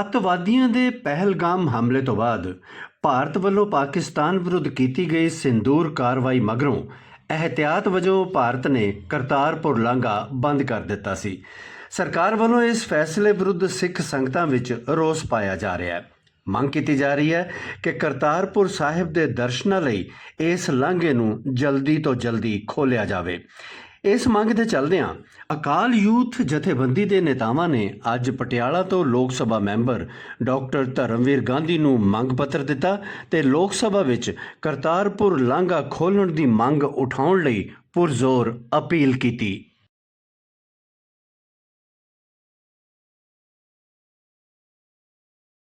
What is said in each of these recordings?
ਅੱਤਵਾਦੀਆਂ ਦੇ ਪਹਿਲਗਾਮ ਹਮਲੇ ਤੋਂ ਬਾਅਦ ਭਾਰਤ ਵੱਲੋਂ ਪਾਕਿਸਤਾਨ ਵਿਰੁੱਧ ਕੀਤੀ ਗਈ ਸਿੰਦੂਰ ਕਾਰਵਾਈ ਮਗਰੋਂ ਅਹਤਿਆਤ ਵਜੋਂ ਭਾਰਤ ਨੇ ਕਰਤਾਰਪੁਰ ਲਾਂਘਾ ਬੰਦ ਕਰ ਦਿੱਤਾ ਸੀ। ਸਰਕਾਰ ਵੱਲੋਂ ਇਸ ਫੈਸਲੇ ਵਿਰੁੱਧ ਸਿੱਖ ਸੰਗਤਾਂ ਵਿੱਚ ਰੋਸ ਪਾਇਆ ਜਾ ਰਿਹਾ ਹੈ। ਮੰਗ ਕੀਤੀ ਜਾ ਰਹੀ ਹੈ ਕਿ ਕਰਤਾਰਪੁਰ ਸਾਹਿਬ ਦੇ ਦਰਸ਼ਨਾਂ ਲਈ ਇਸ ਲਾਂਘੇ ਨੂੰ ਜਲਦੀ ਤੋਂ ਜਲਦੀ ਖੋਲ੍ਹਿਆ ਜਾਵੇ। ਇਸ ਮੰਗ ਦੇ ਚੱਲਦਿਆਂ ਅਕਾਲ ਯੂਥ ਜਥੇਬੰਦੀ ਦੇ ਨੇਤਾਵਾਂ ਨੇ ਅੱਜ ਪਟਿਆਲਾ ਤੋਂ ਲੋਕ ਸਭਾ ਮੈਂਬਰ ਡਾਕਟਰ ਧਰਮਵੀਰ ਗਾਂਧੀ ਨੂੰ ਮੰਗ ਪੱਤਰ ਦਿੱਤਾ ਤੇ ਲੋਕ ਸਭਾ ਵਿੱਚ ਕਰਤਾਰਪੁਰ ਲਾਂਘਾ ਖੋਲ੍ਹਣ ਦੀ ਮੰਗ ਉਠਾਉਣ ਲਈ ਪੁਰਜ਼ੋਰ ਅਪੀਲ ਕੀਤੀ।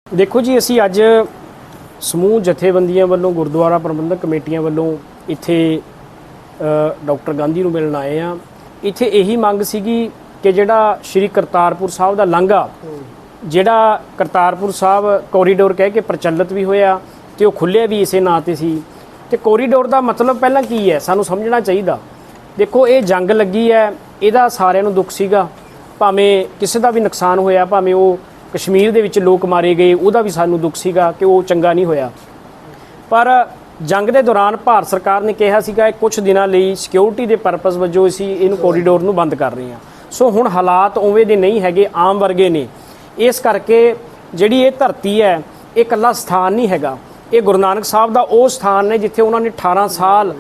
ਦੇਖੋ ਜੀ, ਅਸੀਂ ਅੱਜ ਸਮੂਹ ਜਥੇਬੰਦੀਆਂ ਵੱਲੋਂ, ਗੁਰਦੁਆਰਾ ਪ੍ਰਬੰਧਕ ਕਮੇਟੀਆਂ ਵੱਲੋਂ ਇੱਥੇ ਡਾਕਟਰ ਗਾਂਧੀ ਨੂੰ ਮਿਲਣ ਆਏ ਆ। ਇੱਥੇ ਇਹੀ ਮੰਗ ਸੀਗੀ ਕਿ ਜਿਹੜਾ ਸ਼੍ਰੀ ਕਰਤਾਰਪੁਰ ਸਾਹਿਬ ਦਾ ਲਾਂਘਾ, ਜਿਹੜਾ ਕਰਤਾਰਪੁਰ ਸਾਹਿਬ ਕੋਰੀਡੋਰ ਕਹਿ ਕੇ ਪ੍ਰਚਲਿਤ ਵੀ ਹੋਇਆ ਤੇ ਉਹ ਖੁੱਲਿਆ ਵੀ ਇਸੇ ਨਾਂ ਤੇ ਸੀ। ਤੇ ਕੋਰੀਡੋਰ ਦਾ ਮਤਲਬ ਪਹਿਲਾਂ ਕੀ ਹੈ? ਸਾਨੂੰ ਸਮਝਣਾ ਚਾਹੀਦਾ। ਦੇਖੋ, ਇਹ ਜੰਗ ਲੱਗੀ ਹੈ, ਇਹਦਾ ਸਾਰਿਆਂ ਨੂੰ ਦੁੱਖ ਸੀਗਾ। ਭਾਵੇਂ ਕਿਸੇ ਦਾ ਵੀ ਨੁਕਸਾਨ ਹੋਇਆ, ਭਾਵੇਂ ਉਹ ਕਸ਼ਮੀਰ ਦੇ ਵਿੱਚ ਲੋਕ ਮਾਰੇ ਗਏ, ਉਹਦਾ ਵੀ ਸਾਨੂੰ ਦੁੱਖ ਸੀਗਾ ਕਿ ਉਹ ਚੰਗਾ ਨਹੀਂ ਹੋਇਆ। ਪਰ ਜੰਗ ਦੇ ਦੌਰਾਨ ਭਾਰਤ ਸਰਕਾਰ ਨੇ ਕਿਹਾ ਸੀਗਾ ਕਿ ਕੁਝ ਦਿਨਾਂ ਲਈ ਸਿਕਿਉਰਿਟੀ ਦੇ ਪਰਪਸ ਵਜੋਂ ਅਸੀਂ ਇਹਨੂੰ ਕੋਰੀਡੋਰ ਨੂੰ ਬੰਦ ਕਰ ਰਹੇ ਹਾਂ। ਸੋ ਹੁਣ ਹਾਲਾਤ ਉਵੇਂ ਦੇ ਨਹੀਂ ਹੈਗੇ, ਆਮ ਵਰਗੇ ਨੇ। ਇਸ ਕਰਕੇ ਜਿਹੜੀ ਇਹ ਧਰਤੀ ਹੈ, ਇਹ ਇਕੱਲਾ ਸਥਾਨ ਨਹੀਂ ਹੈਗਾ। ਇਹ ਗੁਰੂ ਨਾਨਕ ਸਾਹਿਬ ਦਾ ਉਹ ਸਥਾਨ ਨੇ ਜਿੱਥੇ ਉਹਨਾਂ ਨੇ 18 ਸਾਲ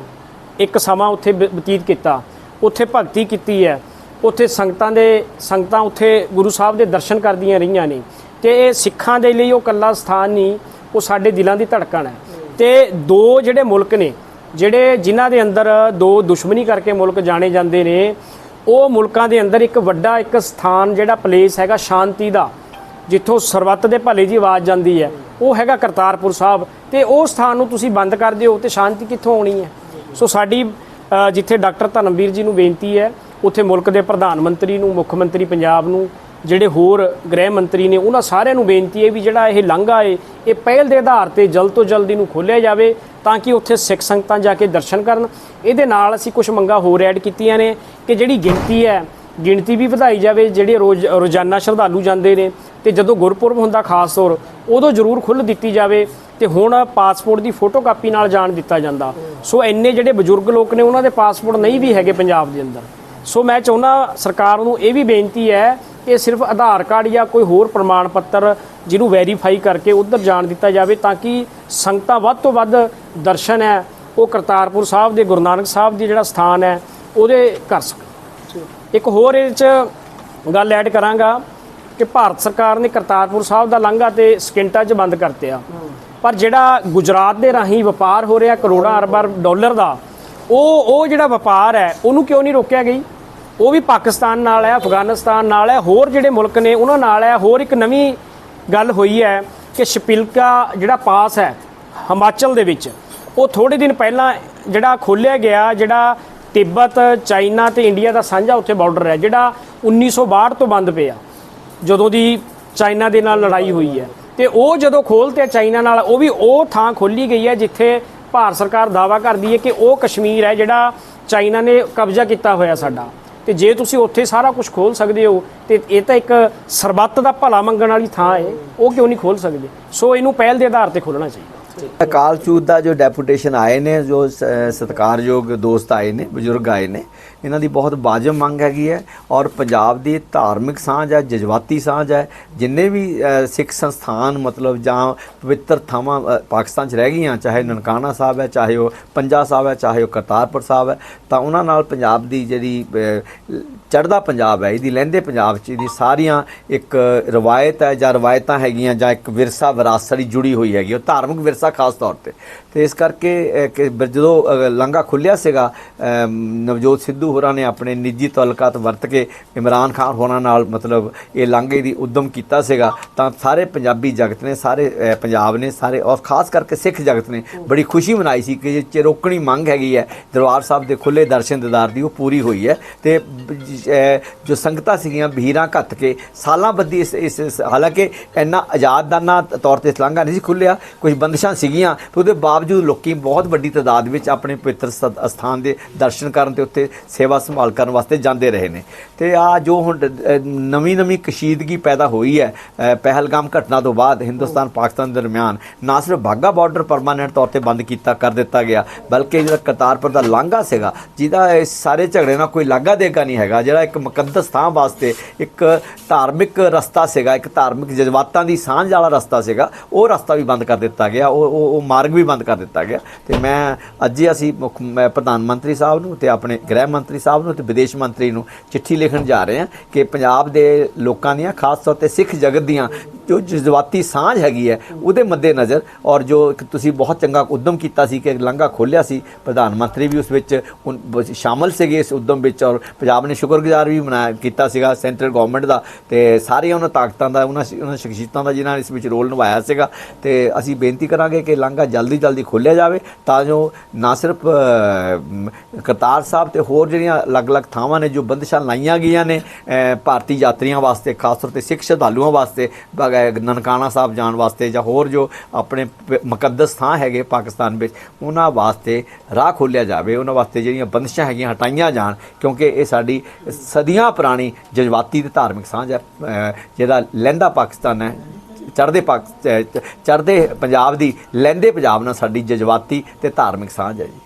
ਇੱਕ ਸਮਾਂ ਉੱਥੇ ਬਤੀਤ ਕੀਤਾ। ਉੱਥੇ ਭਗਤੀ ਕੀਤੀ ਹੈ। ਉੱਥੇ ਸੰਗਤਾਂ ਦੇ, ਸੰਗਤਾਂ ਉੱਥੇ ਗੁਰੂ ਸਾਹਿਬ ਦੇ ਦਰਸ਼ਨ ਕਰਦੀਆਂ ਰਹੀਆਂ ਨੇ। ਤੇ ਇਹ ਸਿੱਖਾਂ ਦੇ ਲਈ ਉਹ ਕੱਲਾ ਸਥਾਨ ਨਹੀਂ, ਉਹ ਸਾਡੇ ਦਿਲਾਂ ਦੀ ਧੜਕਣ ਹੈ। ਤੇ ਦੋ ਜਿਹੜੇ ਮੁਲਕ ਨੇ, ਜਿਹੜੇ ਜਿਨ੍ਹਾਂ ਦੇ ਅੰਦਰ ਦੋ ਦੁਸ਼ਮਣੀ ਕਰਕੇ ਮੁਲਕ ਜਾਣੇ ਜਾਂਦੇ ਨੇ, ਉਹ ਮੁਲਕਾਂ ਦੇ ਅੰਦਰ ਇੱਕ ਵੱਡਾ ਇੱਕ ਸਥਾਨ ਜਿਹੜਾ ਪਲੇਸ ਹੈਗਾ ਸ਼ਾਂਤੀ ਦਾ, ਜਿੱਥੋਂ ਸਰਬੱਤ ਦੇ ਭਲੇ ਦੀ ਆਵਾਜ਼ ਜਾਂਦੀ ਹੈ, ਉਹ ਹੈਗਾ ਕਰਤਾਰਪੁਰ ਸਾਹਿਬ। ਤੇ ਉਹ ਸਥਾਨ ਨੂੰ ਤੁਸੀਂ ਬੰਦ ਕਰ ਦਿਓ, ਤੇ ਸ਼ਾਂਤੀ ਕਿੱਥੋਂ ਆਉਣੀ ਹੈ? ਸੋ ਸਾਡੀ ਜਿੱਥੇ ਡਾਕਟਰ ਧਰਮਵੀਰ ਜੀ ਨੂੰ ਬੇਨਤੀ ਹੈ, ਉੱਥੇ ਮੁਲਕ ਦੇ ਪ੍ਰਧਾਨ ਮੰਤਰੀ ਨੂੰ, ਮੁੱਖ ਮੰਤਰੀ ਪੰਜਾਬ ਨੂੰ ਜਿਹੜੇ ਹੋਰ ਗ੍ਰਹਿ ਮੰਤਰੀ ਨੇ, ਉਹਨਾਂ ਸਾਰਿਆਂ ਨੂੰ ਬੇਨਤੀ ਹੈ ਵੀ ਜਿਹੜਾ ਇਹ ਲਾਂਘਾ ਹੈ, ਇਹ ਪਹਿਲ ਦੇ ਆਧਾਰ ਤੇ ਜਲਦ ਤੋਂ ਜਲਦ ਇਹਨੂੰ ਖੋਲ੍ਹਿਆ ਜਾਵੇ ਤਾਂ ਕਿ ਉੱਥੇ ਸਿੱਖ ਸੰਗਤਾਂ ਜਾ ਕੇ ਦਰਸ਼ਨ ਕਰਨ। ਇਹਦੇ ਨਾਲ ਅਸੀਂ ਕੁਝ ਮੰਗਾਂ ਹੋਰ ਐਡ ਕੀਤੀਆਂ ਨੇ ਕਿ ਜਿਹੜੀ ਗਿਣਤੀ ਹੈ, ਗਿਣਤੀ ਵੀ ਵਧਾਈ ਜਾਵੇ, ਜਿਹੜੇ ਰੋਜ਼ ਰੋਜ਼ਾਨਾ ਸ਼ਰਧਾਲੂ ਜਾਂਦੇ ਨੇ ਤੇ ਜਦੋਂ ਗੁਰਪੁਰਬ ਹੁੰਦਾ ਖਾਸ ਤੌਰ, ਉਦੋਂ ਜ਼ਰੂਰ ਖੁੱਲ੍ਹ ਦਿੱਤੀ ਜਾਵੇ ਤੇ ਹੁਣ ਪਾਸਪੋਰਟ ਦੀ ਫੋਟੋ ਕਾਪੀ ਨਾਲ ਜਾਣ ਦਿੱਤਾ ਜਾਂਦਾ। ਸੋ ਇੰਨੇ ਜਿਹੜੇ ਬਜ਼ੁਰਗ ਲੋਕ ਨੇ, ਉਹਨਾਂ ਦੇ ਪਾਸਪੋਰਟ ਨਹੀਂ ਵੀ ਹੈਗੇ ਪੰਜਾਬ ਦੇ ਅੰਦਰ। ਸੋ ਮੈਂ ਚਾਹੁੰਦਾ ਸਰਕਾਰ ਨੂੰ ਇਹ ਵੀ ਬੇਨਤੀ ਹੈ ਇਹ ਸਿਰਫ ਆਧਾਰ ਕਾਰਡ ਜਾਂ ਕੋਈ ਹੋਰ ਪ੍ਰਮਾਣ ਪੱਤਰ ਜਿਹਨੂੰ ਵੈਰੀਫਾਈ ਕਰਕੇ ਉੱਧਰ ਜਾਣ ਦਿੱਤਾ ਜਾਵੇ ਤਾਂ ਕਿ ਸੰਗਤਾਂ ਵੱਧ ਤੋਂ ਵੱਧ ਦਰਸ਼ਨ ਹੈ, ਉਹ ਕਰਤਾਰਪੁਰ ਸਾਹਿਬ ਦੇ ਗੁਰੂ ਨਾਨਕ ਸਾਹਿਬ ਦੀ ਜਿਹੜਾ ਸਥਾਨ ਹੈ, ਉਹਦੇ ਕਰ ਸਕਣ। ਇੱਕ ਹੋਰ ਇਹ ਚ ਗੱਲ ਐਡ ਕਰਾਂਗਾ ਕਿ ਭਾਰਤ ਸਰਕਾਰ ਨੇ ਕਰਤਾਰਪੁਰ ਸਾਹਿਬ ਦਾ ਲਾਂਘਾ ਤੇ ਸਕਿੰਟਾਂ 'ਚ ਬੰਦ ਕਰਤਿਆ ਪਰ ਜਿਹੜਾ ਗੁਜਰਾਤ ਦੇ ਰਾਹੀਂ ਵਪਾਰ ਹੋ ਰਿਹਾ ਕਰੋੜਾਂ ਅਰਬਾਂ ਡਾਲਰ ਦਾ, ਉਹ ਉਹ ਜਿਹੜਾ ਵਪਾਰ ਹੈ, ਉਹਨੂੰ ਕਿਉਂ ਨਹੀਂ ਰੋਕਿਆ ਗਈ? ਉਹ ਵੀ ਪਾਕਿਸਤਾਨ ਨਾਲ ਹੈ, ਅਫਗਾਨਿਸਤਾਨ ਨਾਲ ਹੈ, ਹੋਰ ਜਿਹੜੇ ਮੁਲਕ ਨੇ ਉਹਨਾਂ ਨਾਲ ਹੈ। ਹੋਰ ਇੱਕ ਨਵੀਂ ਗੱਲ ਹੋਈ ਹੈ ਕਿ ਸ਼ਪਿਲਕਾ ਜਿਹੜਾ ਪਾਸ ਹੈ ਹਿਮਾਚਲ ਦੇ ਵਿੱਚ, ਉਹ ਥੋੜੇ ਦਿਨ ਪਹਿਲਾਂ ਜਿਹੜਾ ਖੋਲ੍ਹਿਆ ਗਿਆ, ਜਿਹੜਾ ਤਿੱਬਤ, ਚਾਈਨਾ ਤੇ ਇੰਡੀਆ ਦਾ ਸਾਂਝਾ ਉੱਥੇ ਬਾਰਡਰ ਹੈ, ਜਿਹੜਾ 1962 ਤੋਂ ਬੰਦ ਪਿਆ, ਜਦੋਂ ਦੀ ਚਾਈਨਾ ਦੇ ਨਾਲ ਲੜਾਈ ਹੋਈ ਹੈ। ਤੇ ਉਹ ਜਦੋਂ ਖੋਲ੍ਹਤੇ ਚਾਈਨਾ ਨਾਲ, ਉਹ ਵੀ ਉਹ ਥਾਂ ਖੋਲੀ ਗਈ ਹੈ ਜਿੱਥੇ ਭਾਰਤ ਸਰਕਾਰ ਦਾਵਾ ਕਰਦੀ ਹੈ ਕਿ ਉਹ ਕਸ਼ਮੀਰ ਹੈ ਜਿਹੜਾ ਚਾਈਨਾ ਨੇ ਕਬਜ਼ਾ ਕੀਤਾ ਹੋਇਆ ਸਾਡਾ। ਤੇ ਜੇ ਤੁਸੀਂ ਉੱਥੇ ਸਾਰਾ ਕੁਝ ਖੋਲ ਸਕਦੇ ਹੋ, ਤੇ ਇਹ ਤਾਂ ਇੱਕ ਸਰਬੱਤ ਦਾ ਭਲਾ ਮੰਗਣ ਵਾਲੀ ਥਾਂ ਹੈ। ਉਹ ਕਿਉਂ ਨਹੀਂ ਖੋਲ ਸਕਦੇ? ਸੋ ਇਹਨੂੰ ਪਹਿਲ ਦੇ ਆਧਾਰ ਤੇ ਖੋਲਣਾ ਚਾਹੀਦਾ। ਅਕਾਲ ਚੂਤ ਦਾ ਜੋ ਡੈਪੂਟੇਸ਼ਨ ਆਏ ਨੇ, ਜੋ ਸ- ਸਤਿਕਾਰਯੋਗ ਦੋਸਤ ਆਏ ਨੇ, ਬਜ਼ੁਰਗ ਆਏ ਨੇ, ਇਹਨਾਂ ਦੀ ਬਹੁਤ ਵਾਜਬ ਮੰਗ ਹੈਗੀ ਹੈ ਔਰ ਪੰਜਾਬ ਦੀ ਧਾਰਮਿਕ ਸਾਂਝ ਹੈ, ਜਜ਼ਬਾਤੀ ਸਾਂਝ ਹੈ, ਜਿੰਨੇ ਵੀ ਸਿੱਖ ਸੰਸਥਾਨ ਮਤਲਬ ਜਾਂ ਪਵਿੱਤਰ ਥਾਵਾਂ ਪਾਕਿਸਤਾਨ 'ਚ ਰਹਿ ਗਈਆਂ, ਚਾਹੇ ਨਨਕਾਣਾ ਸਾਹਿਬ ਹੈ, ਚਾਹੇ ਉਹ ਪੰਜਾ ਸਾਹਿਬ ਹੈ, ਚਾਹੇ ਉਹ ਕਰਤਾਰਪੁਰ ਸਾਹਿਬ ਹੈ, ਤਾਂ ਉਹਨਾਂ ਨਾਲ ਪੰਜਾਬ ਦੀ ਜਿਹੜੀ ਚੜਦਾ ਪੰਜਾਬ ਹੈ, ਇਹਦੀ ਲਹਿੰਦੇ ਪੰਜਾਬ 'ਚ ਇਹਦੀ ਸਾਰੀਆਂ ਇੱਕ ਰਵਾਇਤ ਹੈ ਜਾਂ ਰਵਾਇਤਾਂ ਹੈਗੀਆਂ ਜਾਂ ਇੱਕ ਵਿਰਸਾ ਵਿਰਾਸਤ ਦੀ ਜੁੜੀ ਹੋਈ ਹੈਗੀ ਉਹ ਧਾਰਮਿਕ ਵਿਰਸਾ ਖਾਸ ਤੌਰ ਤੇ। ਤੇ ਇਸ ਕਰਕੇ ਜਦੋਂ ਅ, ਲਾਂਘਾ ਖੁੱਲਿਆ ਸੀਗਾ ਨਵਜੋਤ ਸਿੱਧੂ ਹੋਰਾਂ ਨੇ ਆਪਣੇ ਨਿੱਜੀ ਤਾਲੁਕਾਤ ਵਰਤ ਕੇ ਇਮਰਾਨ ਖਾਨ ਹੋਰਾਂ ਨਾਲ ਮਤਲਬ ਇਹ ਲਾਂਘੇ ਦੀ ਉਦਮ ਕੀਤਾ ਸੀਗਾ ਤਾਂ ਸਾਰੇ ਪੰਜਾਬੀ ਜਗਤ ਨੇ ਸਾਰੇ ਪੰਜਾਬ ਨੇ ਸਾਰੇ ਔਰ ਖਾਸ ਕਰਕੇ ਸਿੱਖ ਜਗਤ ਨੇ ਬੜੀ ਖੁਸ਼ੀ ਮਨਾਈ ਸੀ ਕਿ ਜੇ ਚਿਰੋਕਣੀ ਮੰਗ ਹੈਗੀ ਹੈ। ਦਰਬਾਰ ਸਾਹਿਬ ਦੇ ਖੁੱਲੇ ਦਰਸ਼ਨ ਦਿਦਾਰ ਦੀ ਉਹ ਪੂਰੀ ਹੋਈ ਹੈ। ਤੇ ਜੋ ਸੰਗਤਾਂ ਸੀਗੀਆਂ ਭੀੜਾਂ ਘੱਤ ਕੇ ਸਾਲਾਂ ਬੱਦੀ ਇਸ ਹਾਲਾਂਕਿ ਇੰਨਾ ਆਜ਼ਾਦਾਨਾ ਤੌਰ ਤੇ ਇਸ ਲਾਂਘਾ ਨਹੀਂ ਸੀ ਖੁੱਲਿਆ ਕੁਝ ਬੰਦਸ਼ਾਂ ਸੀਗੀਆਂ ਪਰ ਉਹਦੇ ਬਾਵਜੂਦ ਲੋਕੀ ਬਹੁਤ ਵੱਡੀ ਤਾਦਾਦ ਵਿੱਚ ਆਪਣੇ ਪਵਿੱਤਰ ਸਥਾਨ ਦੇ ਦਰਸ਼ਨ ਕਰਨ ਤੇ ਉੱਤੇ ਸੇਵਾ ਸੰਭਾਲ ਕਰਨ ਵਾਸਤੇ ਜਾਂਦੇ ਰਹੇ ਨੇ। ਤੇ ਆ ਜੋ ਹੁਣ ਨਵੀਂ ਨਵੀਂ ਕਸ਼ੀਦਗੀ ਪੈਦਾ ਹੋਈ ਹੈ ਪਹਿਲਗਾਮ ਘਟਨਾ ਤੋਂ ਬਾਅਦ ਹਿੰਦੁਸਤਾਨ ਪਾਕਿਸਤਾਨ ਦਰਮਿਆਨ ਨਾ ਸਿਰਫ ਬਾਗਾ ਬਾਰਡਰ ਪਰਮਾਨੈਂਟ ਤੌਰ ਤੇ ਬੰਦ ਕੀਤਾ ਕਰ ਦਿੱਤਾ ਗਿਆ, ਬਲਕਿ ਜਿਹੜਾ ਕਰਤਾਰਪੁਰ ਦਾ ਲਾਂਘਾ ਸੀਗਾ, ਜਿਹਦਾ ਇਸ ਸਾਰੇ ਝਗੜੇ ਨਾਲ ਕੋਈ ਲਾਗਾ ਦੇਗਾ ਨਹੀਂ ਹੈਗਾ, ਜਿਹੜਾ ਇੱਕ ਮੁਕੱਦਸ ਥਾਂ ਵਾਸਤੇ ਇੱਕ ਧਾਰਮਿਕ ਰਸਤਾ ਸੀਗਾ, ਇੱਕ ਧਾਰਮਿਕ ਜਜ਼ਬਾਤਾਂ ਦੀ ਸਾਂਝ ਵਾਲਾ ਰਸਤਾ ਸੀਗਾ, ਉਹ ਰਸਤਾ ਵੀ ਬੰਦ ਕਰ ਦਿੱਤਾ ਗਿਆ, ਉਹ ਉਹ ਉਹ ਮਾਰਗ ਵੀ ਬੰਦ ਕਰ ਦਿੱਤਾ ਗਿਆ। ਤੇ ਮੈਂ ਅੱਜ ਹੀ ਅਸੀਂ ਮੁੱਖ ਪ੍ਰਧਾਨ ਮੰਤਰੀ ਸਾਹਿਬ ਨੂੰ ਤੇ ਆਪਣੇ ਗ੍ਰਹਿ ਮੰਤਰੀ ਸਾਹਿਬ ਨੂੰ ਤੇ ਵਿਦੇਸ਼ ਮੰਤਰੀ ਨੂੰ ਚਿੱਠੀ ਲਿਖਣ ਜਾ ਰਹੇ ਹਾਂ ਕਿ ਪੰਜਾਬ ਦੇ ਲੋਕਾਂ ਦੀਆਂ, ਖਾਸ ਤੌਰ ਤੇ ਸਿੱਖ ਜਗਤ ਦੀਆਂ, ਜੋ ਜਜ਼ਬਾਤੀ ਸਾਂਝ ਹੈਗੀ ਹੈ, ਉਹਦੇ ਮੱਦੇ ਨਜ਼ਰ ਔਰ ਜੋ ਤੁਸੀਂ ਬਹੁਤ ਚੰਗਾ ਉਦਮ ਕੀਤਾ ਸੀ ਕਿ ਲੰਘਾ ਖੋਲਿਆ ਸੀ, ਪ੍ਰਧਾਨ ਮੰਤਰੀ ਵੀ ਉਸ ਵਿੱਚ ਉਨ- ਸ਼ਾਮਲ ਸੀਗੇ ਇਸ ਉਦਮ ਵਿੱਚ ਔਰ ਪੰਜਾਬ ਨੇ ਸ਼ੁਕਰਗੁਜ਼ਾਰ ਵੀ ਮਨਾਇਆ, ਕੀਤਾ ਸੀਗਾ ਸੈਂਟਰਲ ਗਵਰਨਮੈਂਟ ਦਾ ਤੇ ਸਾਰੀਆਂ ਉਹਨਾਂ ਤਾਕਤਾਂ ਦਾ, ਉਹਨਾਂ ਉਹਨਾਂ ਸ਼ਖਸੀਅਤਾਂ ਦਾ ਜਿਨ੍ਹਾਂ ਨੇ ਇਸ ਵਿੱਚ ਰੋਲ ਨਿਭਾਇਆ ਸੀਗਾ ਤੇ ਅਸੀਂ ਬੇਨਤੀ ਕਰਾਂਗੇ ਕਿ ਲਾਂਘਾ ਜਲਦੀ ਜਲਦੀ ਖੋਲਿਆ ਜਾਵੇ, ਤਾਂ ਜੋ ਨਾ ਸਿਰਫ ਕਰਤਾਰ ਸਾਹਿਬ ਤੇ ਹੋਰ ਜਿਹੜੀਆਂ ਅਲੱਗ-ਅਲੱਗ ਥਾਵਾਂ ਨੇ ਜੋ ਬੰਦਸ਼ਾਂ ਲਾਈਆਂ ਗਈਆਂ ਨੇ ਭਾਰਤੀ ਯਾਤਰੀਆਂ ਵਾਸਤੇ, ਖਾਸ ਤੌਰ ਤੇ ਸਿੱਖ ਸ਼ਰਧਾਲੂਆਂ ਵਾਸਤੇ ਨਨਕਾਣਾ ਸਾਹਿਬ ਜਾਣ ਵਾਸਤੇ ਜਾਂ ਹੋਰ ਜੋ ਆਪਣੇ ਮੁਕੱਦਸ ਥਾਂ ਹੈਗੇ ਪਾਕਿਸਤਾਨ ਵਿੱਚ, ਉਹਨਾਂ ਵਾਸਤੇ ਰਾਹ ਖੋਲਿਆ ਜਾਵੇ, ਉਹਨਾਂ ਵਾਸਤੇ ਜਿਹੜੀਆਂ ਬੰਦਸ਼ਾਂ ਹੈਗੀਆਂ ਹਟਾਈਆਂ ਜਾਣ, ਕਿਉਂਕਿ ਇਹ ਸਾਡੀ ਸਦੀਆਂ ਪੁਰਾਣੀ ਜਜ਼ਬਾਤੀ ਤੇ ਧਾਰਮਿਕ ਸਾਂਝ ਹੈ ਜਿਹੜਾ ਲਹਿੰਦਾ ਪਾਕਿਸਤਾਨ ਹੈ। ਚੜ੍ਹਦੇ ਪਾਕ ਚ- ਚੜ੍ਹਦੇ ਪੰਜਾਬ ਦੀ ਲਹਿੰਦੇ ਪੰਜਾਬ ਨਾਲ ਸਾਡੀ ਜਜ਼ਬਾਤੀ ਤੇ ਧਾਰਮਿਕ ਸਾਂਝ ਹੈ ਜੀ।